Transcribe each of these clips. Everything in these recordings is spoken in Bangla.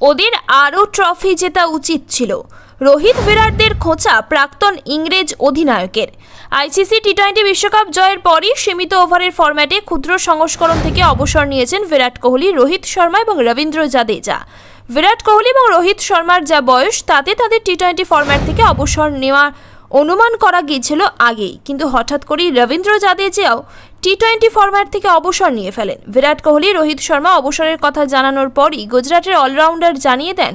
ওদের আরও ট্রফি জেতা উচিত ছিল। রোহিত বিরাটদের খোঁচা প্রাক্তন ইংরেজ অধিনায়কের। আইসিসি টি টোয়েন্টি বিশ্বকাপ জয়ের পরই সীমিত ওভারের ফরম্যাটে ক্ষুদ্র সংস্করণ থেকে অবসর নিয়েছেন বিরাট কোহলি, রোহিত শর্মা এবং রবীন্দ্র জাদেজা। বিরাট কোহলি এবং রোহিত শর্মার যা বয়স, তাতে তাদের টি টোয়েন্টি ফরম্যাট থেকে অবসর নেওয়া অনুমান করা গিয়েছিল আগেই, কিন্তু হঠাৎ করেই রবীন্দ্র জাদেজাও টি টোয়েন্টি ফরম্যাট থেকে অবসর নিয়ে ফেলেন। বিরাট কোহলি, রোহিত শর্মা অবসরের কথা জানানোর পরই গুজরাটের অলরাউন্ডার জানিয়ে দেন,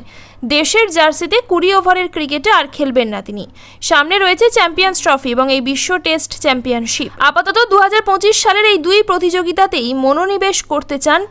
দেশের জার্সিতে কুড়ি ওভারের ক্রিকেটে আর খেলবেন না তিনি। সামনে রয়েছে চ্যাম্পিয়ন্স ট্রফি এবং এই বিশ্ব টেস্ট চ্যাম্পিয়নশিপ। আপাতত দু হাজার পঁচিশ সালের এই দুই প্রতিযোগিতাতেই মনোনিবেশ করতে চান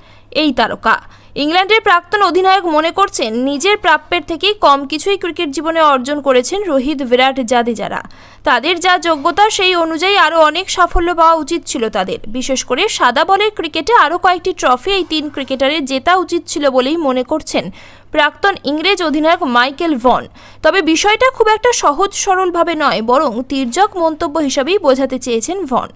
এই তারকা। ইংল্যান্ডের প্রাক্তন অধিনায়ক মনে করছেন, নিজের প্রাপ্যের থেকেই কম কিছুই ক্রিকেট জীবনে অর্জন করেছেন রোহিত বিরাট জাদেজারা। তাদের যা যোগ্যতা, সেই অনুযায়ী আরও অনেক সাফল্য পাওয়া উচিত ছিল তাদের। বিশেষ করে সাদা বলের ক্রিকেটে আরও কয়েকটি ট্রফি এই তিন ক্রিকেটারের জেতা উচিত ছিল বলেই মনে করছেন প্রাক্তন ইংরেজ অধিনায়ক মাইকেল ভন। তবে বিষয়টা খুব একটা সহজ সরলভাবে নয়, বরং তির্যক মন্তব্য হিসাবেই বোঝাতে চেয়েছেন ভন।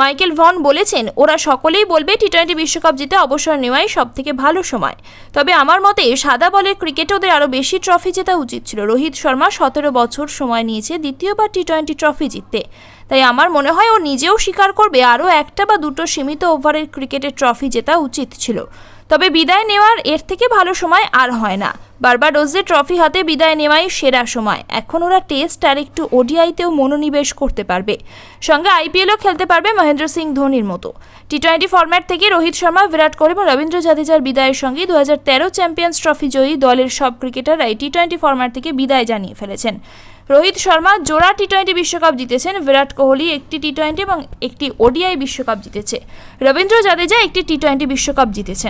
মাইকেল ভন বলেছেন, ওরা সকলেই বলবে টি টোয়েন্টি বিশ্বকাপ জিতে অবসর নেওয়াই সব থেকে ভালো সময়। তবে আমার মতে সাদা বলের ক্রিকেটে ওদের আরও বেশি ট্রফি জেতা উচিত ছিল। রোহিত শর্মা সতেরো বছর সময় নিয়েছে দ্বিতীয়বার টি টোয়েন্টি ট্রফি জিততে। তাই আমার মনে হয় ও নিজেও স্বীকার করবে আরও একটা বা দুটো সীমিত ওভারের ক্রিকেটের ট্রফি জেতা উচিত ছিল। তবে বিদায় নেওয়ার এর থেকে ভালো সময় আর হয় না। বারবাডোজে ট্রফি হাতে বিদায় নেওয়াই সেরা সময়। এখন ওরা টেস্ট আর একটু ওডিআইতেও মনোনিবেশ করতে পারবে। সঙ্গে আইপিএলও খেলতে পারবে মহেন্দ্র সিং ধোনির মতো। টি টোয়েন্টি ফরম্যাট থেকে রোহিত শর্মা, বিরাট কোহলি এবং রবীন্দ্র জাদেজার বিদায়ের সঙ্গে দু তেরো চ্যাম্পিয়ন্স ট্রফি জয়ী দলের সব ক্রিকেটাররাই টি টোয়েন্টি ফরম্যাট থেকে বিদায় জানিয়ে ফেলেছেন। রোহিত শর্মা জোড়া টি টোয়েন্টি বিশ্বকাপ জিতেছেন, বিরাট কোহলি একটি টি টোয়েন্টি এবং একটি ওডিআই বিশ্বকাপ জিতেছে। রবীন্দ্র জাদেজা একটি টি টোয়েন্টি বিশ্বকাপ জিতেছেন।